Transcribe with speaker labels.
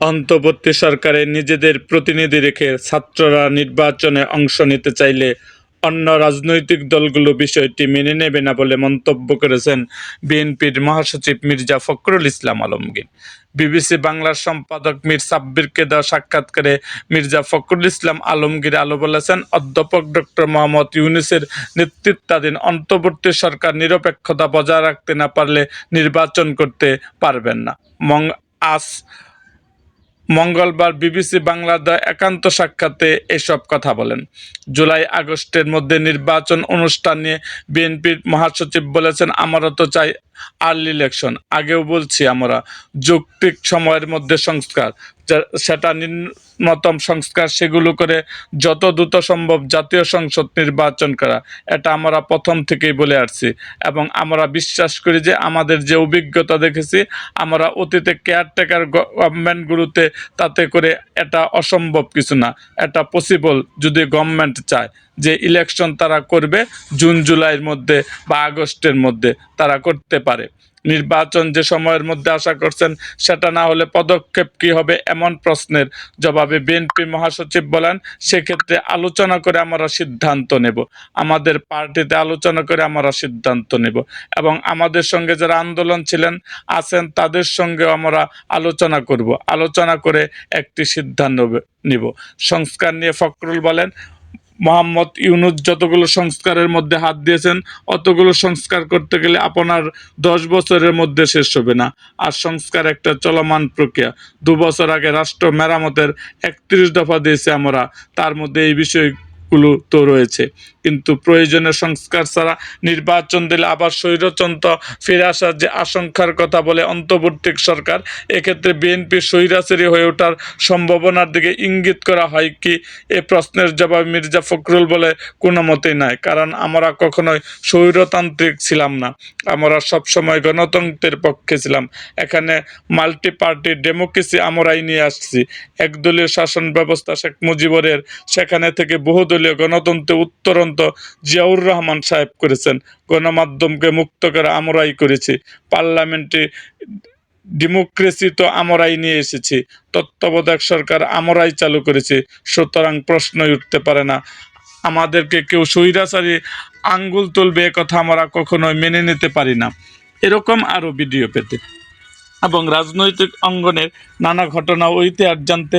Speaker 1: অন্তর্বর্তী সরকারে নিজেদের প্রতিনিধি রেখে ছাত্ররা নির্বাচনে অংশ নিতে চাইলে অন্য রাজনৈতিক দলগুলো বিষয়টি মেনে নেবে না বলে মন্তব্য করেছেন বিএনপির মহাসচিব মির্জা ফখরুল ইসলাম আলমগীর। বিবিসি বাংলার সম্পাদক মীর সাব্বিরকে দেওয়া সাক্ষাৎকারে মির্জা ফখরুল ইসলাম আলমগীর আলো বলেছেন, অধ্যাপক ডক্টর মোহাম্মদ ইউনুসের নেতৃত্বাধীন অন্তর্বর্তী সরকার নিরপেক্ষতা বজায় রাখতে না পারলে নির্বাচন করতে পারবেন না। মং আজ মঙ্গলবার বিবিসি বাংলার দ্য একান্ত সাক্ষাতে এসব কথা বলেন। জুলাই আগস্টের মধ্যে নির্বাচন অনুষ্ঠান নিয়ে বিএনপির মহাসচিব বলেছেন, আমরা তো চাই আর্লি ইলেকশন। আগেও বলছি আমরা, যৌক্তিক সময়ের মধ্যে সংস্কার। সেটা নিম্নতম সংস্কার, সেগুলো করে যত দ্রুত সম্ভব জাতীয় সংসদ নির্বাচন করা। এটা আমরা প্রথম থেকেই বলে আসছি। এবং আমরা বিশ্বাস করি যে আমাদের যে অভিজ্ঞতা দেখেছি, আমরা অতীতে কেয়ারটেকার গভর্নমেন্টগুলোতে তাতে করে এটা অসম্ভব কিছু না। এটা পসিবল যদি গভর্নমেন্ট চায় যে ইলেকশন তারা করবে, জুন, জুলাইয়ের মধ্যে বা আগস্টের মধ্যে তারা করতে পারে। নির্বাচন যে সময়ের মধ্যে আশা করছেন সেটা না হলে পদক্ষেপ কি হবে এমন প্রশ্নের জবাবে বিএনপি মহাসচিব বলেন, সেক্ষেত্রে আলোচনা করে আমরা সিদ্ধান্ত নেব। আমাদের পার্টিতে আলোচনা করে আমরা সিদ্ধান্ত নেব এবং আমাদের সঙ্গে যারা আন্দোলন ছিলেন, আছেন তাদের সঙ্গেও আমরা আলোচনা করব। আলোচনা করে একটি সিদ্ধান্ত নেব। সংস্কার নিয়ে ফখরুল বলেন মোহাম্মদ ইউনুস যতগুলো সংস্কারের মধ্যে হাত দিয়েছেন, অতগুলো সংস্কার করতে গেলে আপনার দশ বছরের মধ্যে শেষ হবে না। আর সংস্কার একটা চলমান প্রক্রিয়া। দু বছর আগে রাষ্ট্র মেরামতের একত্রিশ দফা দিয়েছে আমরা, তার মধ্যে এই বিষয়গুলো তো রয়েছে। কিন্তু প্রয়োজনীয় সংস্কার ছাড়া নির্বাচন দিলে আবার স্বৈরতন্ত্র ফিরে আসার যে আশঙ্কার কথা বলে অন্তর্বর্তী সরকার, এক্ষেত্রে বিএনপি স্বৈরাচারী হয়ে ওঠার সম্ভাবনার দিকে ইঙ্গিত করা হয় কি? এ প্রশ্নের জবাব মির্জা ফখরুল বলে কোনো মতেই নাই, কারণ আমরা কখনোই স্বৈরতান্ত্রিক ছিলাম না। আমরা সবসময় গণতন্ত্রের পক্ষে ছিলাম। এখানে মাল্টি পার্টি ডেমোক্রেসি আমরাই নিয়ে আসছি। একদলীয় শাসন ব্যবস্থা শেখ মুজিবরের, সেখানে থেকে বহুদলীয় গণতন্ত্রে উত্তরন্ত জিয়াউর রহমান সাহেব করেছেন। গণমাধ্যমকে মুক্ত করে আমরাই করেছি। পার্লামেন্টে ডেমোক্রেসি তো আমরাই নিয়ে এসেছি। তত্ত্বাবধায়ক সরকার আমরাই চালু করেছি। সুতরাং প্রশ্নই উঠতে পারে না। আমাদেরকে কেউ স্বৈরাচারী আঙ্গুল তুলবে কথা আমরা কখনোই মেনে নিতে পারি না। এরকম আরও ভিডিও পেতে। এবং রাজনৈতিক অঙ্গনের নানা ঘটনা ও জানতে